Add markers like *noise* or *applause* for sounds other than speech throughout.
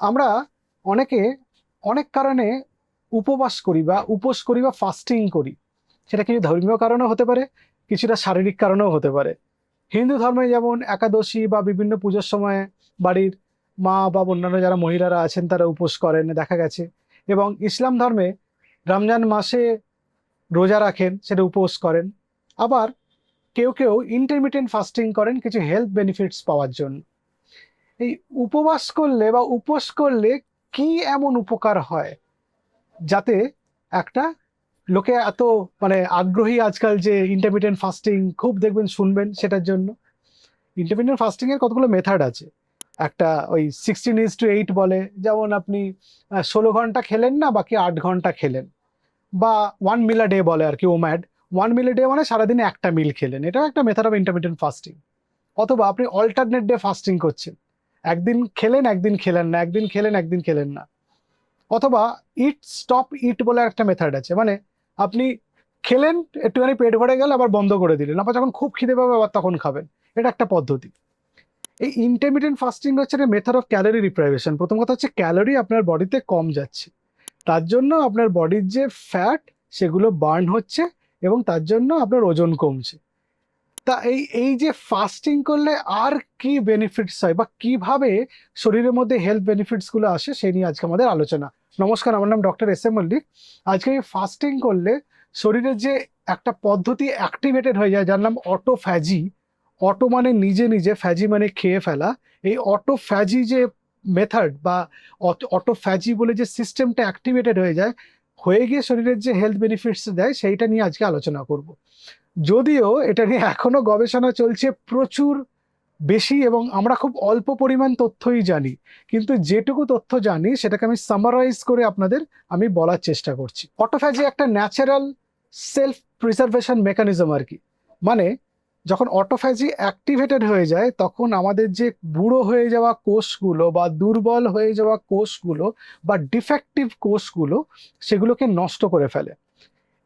আমরা অনেকে অনেক কারণে উপবাস করি বা উপোস করি বা ফাস্টিং করি। সেটা কিছু ধর্মীয় কারণেও হতে পারে, কিছুটা শারীরিক কারণেও হতে পারে। হিন্দু ধর্মে যেমন একাদশী বা বিভিন্ন পুজোর সময় বাড়ির মা বা অন্যান্য যারা মহিলারা আছেন তারা উপোস করেন, দেখা গেছে। এবং ইসলাম ধর্মে রমজান মাসে রোজা রাখেন, সেটা উপোস করেন। আবার কেউ কেউ ইন্টারমিডিয়েন্ট ফাস্টিং করেন, কিছু হেলথ বেনিফিটস পাওয়ার জন্য। এই উপবাস করলে বা উপোস করলে কি এমন উপকার হয়? যাতে একটা লোকে এত মানে আগ্রহী আজকাল যে ইন্টারমিডিয়েন্ট ফাস্টিং খুব দেখবেন শুনবেন সেটার জন্য। ইন্টারমিডিয়েন্ট ফাস্টিং এর কতগুলো মেথড আছে? একটা ওই সিক্সটিন ইজ টু এইট বলে, যেমন আপনি ষোলো ঘণ্টা খেলেন না, বাকি আট ঘণ্টা খেলেন। বা ওয়ান মিল আ ডে বলে আর কি ওম্যাড ওয়ান মিল ডে মানে সারাদিনে একটা মিল খেলেন। এটাও একটা মেথড অফ ইন্টারমিডিয়েন্ট ফাস্টিং অথবা আপনি অল্টারনেট ডে ফাস্টিং করছেন। একদিন খেলেন একদিন খেলেন না, একদিন খেলেন একদিন খেলেন না। অথবা ইট স্টপ ইট বলে একটা মেথড আছে। মানে আপনি খেলেন, একটুখানি পেট ভরে গেল, আবার বন্ধ করে দিলেন। আবার যখন খুব খিদে পাবে, আবার তখন খাবেন। এটা একটা পদ্ধতি। এই ইন্টারমিডিয়েন্ট ফাস্টিং হচ্ছে একটা মেথড অফ ক্যালোরি রিপ্রাইভেশন প্রথম কথা হচ্ছে ক্যালোরি আপনার বডিতে কম যাচ্ছে। তার জন্য আপনার বডির যে ফ্যাট সেগুলো বার্ন হচ্ছে এবং তার জন্য আপনার ওজন কমছে। তা এই এই যে ফাস্টিং করলে আর কি বেনিফিটস হয় বা কীভাবে শরীরের মধ্যে হেলথ বেনিফিটসগুলো আসে সেই নিয়ে আজকে আমাদের আলোচনা। নমস্কার, আমার নাম ডক্টর এস এম মল্লিক। আজকে এই ফাস্টিং করলে শরীরের যে একটা পদ্ধতি অ্যাক্টিভেটেড হয়ে যায়, যার নাম অটোফ্যাজি অটো মানে নিজে নিজে ফ্যাজি মানে খেয়ে ফেলা। এই অটোফ্যাজি যে মেথড বা অটোফ্যাজি বলে যে সিস্টেমটা অ্যাক্টিভেটেড হয়ে যায়, হয়ে গিয়ে শরীরের যে হেলথ বেনিফিটস দেয়, সেইটা নিয়ে আজকে আলোচনা করব। যদিও এটা নিয়ে এখনও গবেষণা চলছে প্রচুর বেশি এবং আমরা খুব অল্প পরিমাণ তথ্যই জানি। কিন্তু যেটুকু তথ্য জানি, সেটাকে আমি সামারাইজ করে আপনাদের আমি বলার চেষ্টা করছি। অটোফ্যাজি একটা ন্যাচারাল সেলফ প্রিজার্ভেশন মেকানিজম আর কি। মানে যখন অটোফ্যাজি অ্যাক্টিভেটেড হয়ে যায়, তখন আমাদের যে বুড়ো হয়ে যাওয়া কোষগুলো বা দুর্বল হয়ে যাওয়া কোষগুলো বা ডিফেক্টিভ কোষগুলো, সেগুলোকে নষ্ট করে ফেলে।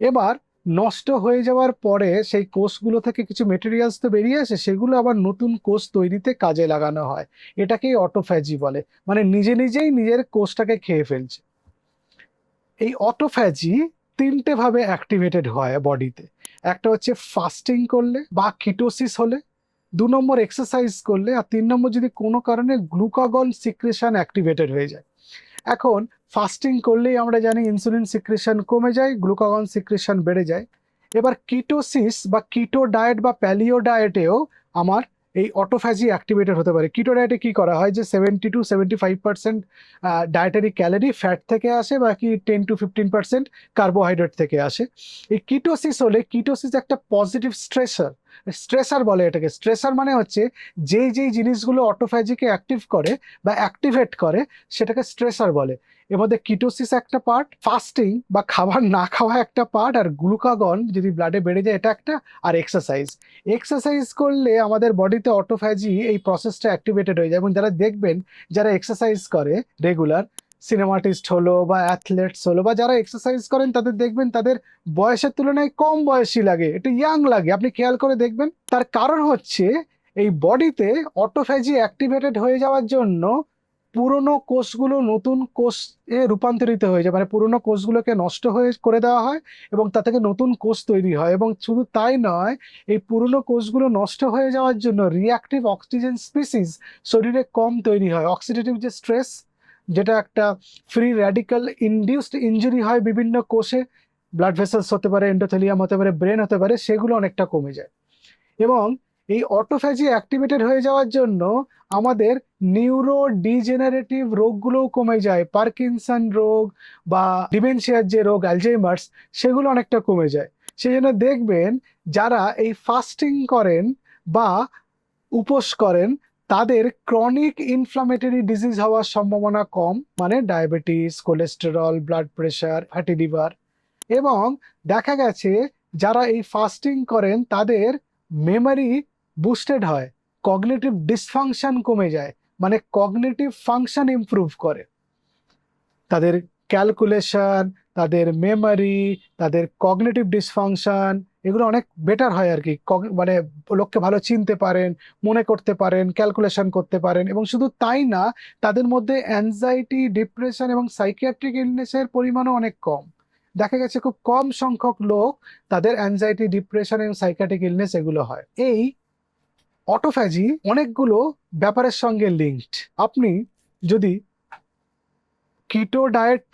এবার নষ্ট হয়ে যাওয়ার পরে সেই কোষগুলো থেকে কিছু মেটেরিয়ালস তো বেরিয়ে আসে, সেগুলো আবার নতুন কোষ তৈরিতে কাজে লাগানো হয়। এটাকেই অটোফ্যাজি বলে। মানে নিজে নিজেই নিজের কোষটাকে খেয়ে ফেলছে। এই অটোফ্যাজি তিনটে ভাবে অ্যাক্টিভেটেড হয় বডিতে একটা হচ্ছে ফাস্টিং করলে বা কিটোসিস হলে, দু নম্বর এক্সারসাইজ করলে, আর তিন নম্বর যদি কোনো কারণে গ্লুকাগন সিক্রেশন অ্যাক্টিভেটেড হয়ে যায়। এখন ফাস্টিং করলেই আমরা জানি ইনসুলিন সিক্রেশন কমে যায় গ্লুকাগন সিক্রেশন বেড়ে যায়। এবার কিটোসিস বা কিটো ডায়েট বা প্যালিও ডায়েটেও আমার এই অটোফ্যাজি অ্যাক্টিভেটেড হতে পারে। কিটো ডায়েটে কি করা হয় যে seventy to seventy five percent dietary calorie fat থেকে আসে, বাকি ten to fifteen percent carbohydrate থেকে আসে। এই কিটোসিস হলে কিটোসিস একটা পজিটিভ স্ট্রেসার স্ট্রেসার বলে এটাকে। স্ট্রেসার মানে হচ্ছে যেই যেই জিনিসগুলো অটোফ্যাজিকে অ্যাক্টিভ করে বা অ্যাক্টিভেট করে, সেটাকে স্ট্রেসার বলে। এর মধ্যে কিটোসিস একটা পার্ট ফাস্টিং বা খাবার না খাওয়া একটা পার্ট আর গ্লুকাগন যদি ব্লাডে বেড়ে যায় এটা একটা, আর এক্সারসাইজ এক্সারসাইজ করলে আমাদের বডিতে অটোফ্যাজি এই প্রসেসটা অ্যাক্টিভেটেড হয়ে যায় এবং যারা দেখবেন, যারা এক্সারসাইজ করে রেগুলার সিনেমাটিস্ট হলো বা অ্যাথলেটস হলো বা যারা এক্সারসাইজ করেন তাদের দেখবেন তাদের বয়সের তুলনায় কম বয়সী লাগে, একটু ইয়াং লাগে। আপনি খেয়াল করে দেখবেন, তার কারণ হচ্ছে এই বডিতে অটোফ্যাজি অ্যাক্টিভেটেড হয়ে যাওয়ার জন্য পুরনো কোষগুলো নতুন কোষ এ রূপান্তরিত হয়ে যায়। মানে পুরনো কোষগুলোকে নষ্ট হয়ে করে দেওয়া হয় এবং তা থেকে নতুন কোষ তৈরি হয় এবং শুধু তাই নয়, এই পুরনো কোষগুলো নষ্ট হয়ে যাওয়ার জন্য রিয়াক্টিভ অক্সিজেন স্পিসিস শরীরে কম তৈরি হয়। অক্সিডেটিভ যে স্ট্রেস যেটা একটা ফ্রি র্যাডিক্যাল ইনডিউসড ইঞ্জুরি হয় বিভিন্ন কোষে ব্লাড ভেসেলস হতে পারে এন্ডোথেলিয়াম হতে পারে ব্রেন হতে পারে, সেগুলো অনেকটা কমে যায়। এবং এই অটোফ্যাজি অ্যাক্টিভেটেড হয়ে যাওয়ার জন্য আমাদের নিউরো ডিজেনারেটিভ রোগগুলোও কমে যায়। পার্কিনসন রোগ বা ডিমেনশিয়ার যে রোগ অ্যালজেমার্স সেগুলো অনেকটা কমে যায়। সেই জন্য দেখবেন যারা এই ফাস্টিং করেন বা উপোস করেন, তাদের ক্রনিক ইনফ্লামেটরি ডিজিজ হওয়ার সম্ভাবনা কম মানে diabetes cholesterol blood pressure fatty liver এবং দেখা গেছে, যারা এই ফাস্টিং করেন, তাদের মেমরি বুস্টেড হয় কগনেটিভ ডিসফাংশন কমে যায় মানে কগনেটিভ ফাংশন ইমপ্রুভ করে। তাদের ক্যালকুলেশন তাদের মেমরি তাদের কগনেটিভ ডিসফাংশন এগুলো অনেক বেটার হয় আর কি। মানে লোককে ভালো চিনতে পারেন, মনে করতে পারেন ক্যালকুলেশন করতে পারেন, এবং শুধু তাই না, তাদের মধ্যে অ্যাংজাইটি ডিপ্রেশন এবং সাইকিয়াট্রিক ইলনেসের পরিমাণও অনেক কম। দেখা গেছে খুব কম সংখ্যক লোক তাদের অ্যাংজাইটি ডিপ্রেশন এবং সাইকিয়াট্রিক ইলনেস এগুলো হয়। এই অটোফ্যাজি অনেকগুলো ব্যাপারের সঙ্গে লিঙ্কড আপনি যদি কিটো ডায়েট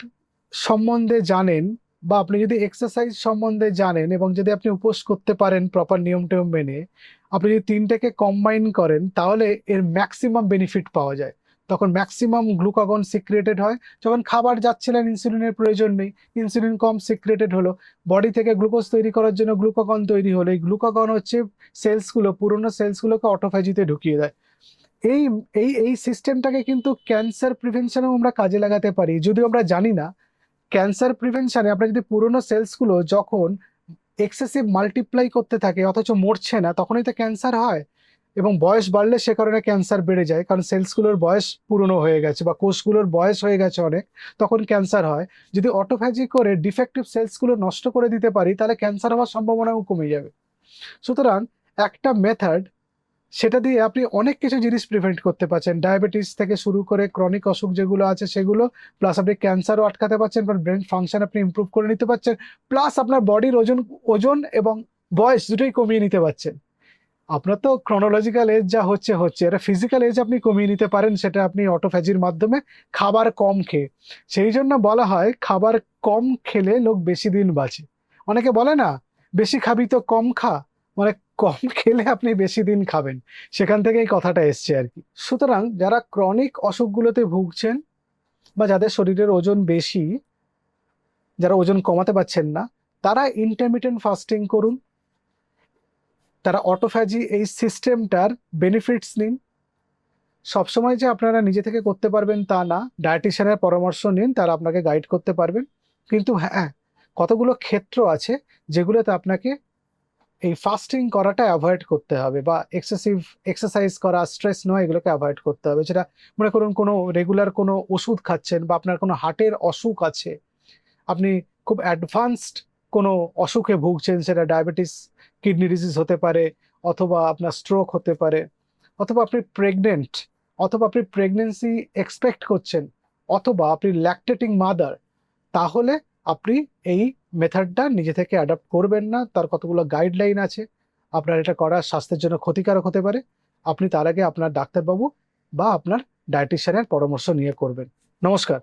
সম্বন্ধে জানেন বা আপনি যদি এক্সারসাইজ সম্বন্ধে জানেন এবং যদি আপনি উপোস করতে পারেন প্রপার নিয়ম টিয়ম মেনে, আপনি যদি তিনটাকে কম্বাইন করেন, তাহলে এর ম্যাক্সিমাম বেনিফিট পাওয়া যায়। তখন ম্যাক্সিমাম গ্লুকাগন সিক্রেটেড হয়। যখন খাবার যাচ্ছিলেন ইনসুলিনের প্রয়োজন নেই। ইনসুলিন কম সিক্রেটেড হলো। বডি থেকে গ্লুকোজ তৈরি করার জন্য গ্লুকাগন তৈরি হলো। এই গ্লুকাগন হচ্ছে সেলসগুলো পুরোনো সেলসগুলোকে অটোফ্যাজিতে ঢুকিয়ে দেয়। এই এই এই সিস্টেমটাকে কিন্তু ক্যান্সার প্রিভেনশনেও আমরা কাজে লাগাতে পারি। যদিও আমরা জানি না ক্যান্সার প্রিভেনশনে আমরা যদি পুরনো সেলসগুলো যখন এক্সেসিভ মাল্টিপ্লাই করতে থাকে, অথচ মরছে না, তখনই তো ক্যান্সার হয়। এবং বয়স বাড়লে সে কারণে ক্যান্সার বেড়ে যায়। কারণ সেলসগুলোর বয়স পুরনো হয়ে গেছে বা কোষগুলোর বয়স হয়ে গেছে অনেক, তখন ক্যান্সার হয়। যদি অটোফ্যাজি করে ডিফেক্টিভ সেলসগুলো নষ্ট করে দিতে পারি, তাহলে ক্যান্সার হওয়ার সম্ভাবনাও কমে যাবে। সুতরাং একটা মেথড সেটা দিয়ে আপনি অনেক কিছু জিনিস প্রিভেন্ট করতে পারছেন। ডায়াবেটিস থেকে শুরু করে ক্রনিক অসুখ যেগুলো আছে সেগুলো প্লাস আপনি ক্যান্সারও আটকাতে পারছেন বা ব্রেন ফাংশন আপনি ইমপ্রুভ করে নিতে পারছেন প্লাস আপনার বডির ওজন ওজন এবং বয়স দুটোই কমিয়ে নিতে পারছেন। আপনার তো ক্রনোলজিক্যাল এজ যা হচ্ছে হচ্ছে। এটা ফিজিক্যাল এজ আপনি কমিয়ে নিতে পারেন, সেটা আপনি অটোফ্যাজির মাধ্যমে খাবার কম খেয়ে। সেই জন্য বলা হয়, খাবার কম খেলে লোক বেশি দিন বাঁচে। অনেকে বলে না, বেশি খাবি তো কম খা। মানে কম *laughs* খেলে আপনি বেশি দিন খাবেন। সেখান থেকে এই কথাটা এসছে আর কি। সুতরাং যারা ক্রনিক অসুখগুলোতে ভুগছেন বা যাদের শরীরের ওজন বেশি, যারা ওজন কমাতে পারছেন না, তারা ইন্টারমিটেন্ট ফাস্টিং করুন। তারা অটোফ্যাজি এই সিস্টেমটার বেনিফিটস নিন। সবসময় যে আপনারা নিজে থেকে করতে পারবেন তা না ডায়েটিশিয়ানের পরামর্শ নিন, তারা আপনাকে গাইড করতে পারবেন। কিন্তু হ্যাঁ কতগুলো ক্ষেত্র আছে যেগুলোতে আপনাকে এই ফাস্টিং করাটা অ্যাভয়েড করতে হবে বা এক্সেসিভ এক্সারসাইজ করা স্ট্রেস নেওয়া, এগুলোকে অ্যাভয়েড করতে হবে। যেটা মনে করুন কোনো রেগুলার কোনো ওষুধ খাচ্ছেন বা আপনার কোনো হার্টের অসুখ আছে, আপনি খুব অ্যাডভান্সড কোনো অসুখে ভুগছেন, সেটা ডায়াবেটিস কিডনি ডিজিজ হতে পারে, অথবা আপনার স্ট্রোক হতে পারে, অথবা আপনি প্রেগনেন্ট অথবা আপনি প্রেগনেন্সি এক্সপেক্ট করছেন, অথবা আপনি ল্যাকটেটিং মাদার তাহলে আপনি এই মেথডটা নিজে থেকে অ্যাডাপ্ট করবেন না, তার কতগুলো গাইডলাইন আছে, আপনার এটা করা স্বাস্থ্যের জন্য ক্ষতিকারক হতে পারে, আপনি তার আগে আপনার ডাক্তারবাবু বা আপনার ডায়েটিশিয়ানের পরামর্শ নিয়ে করবেন। নমস্কার।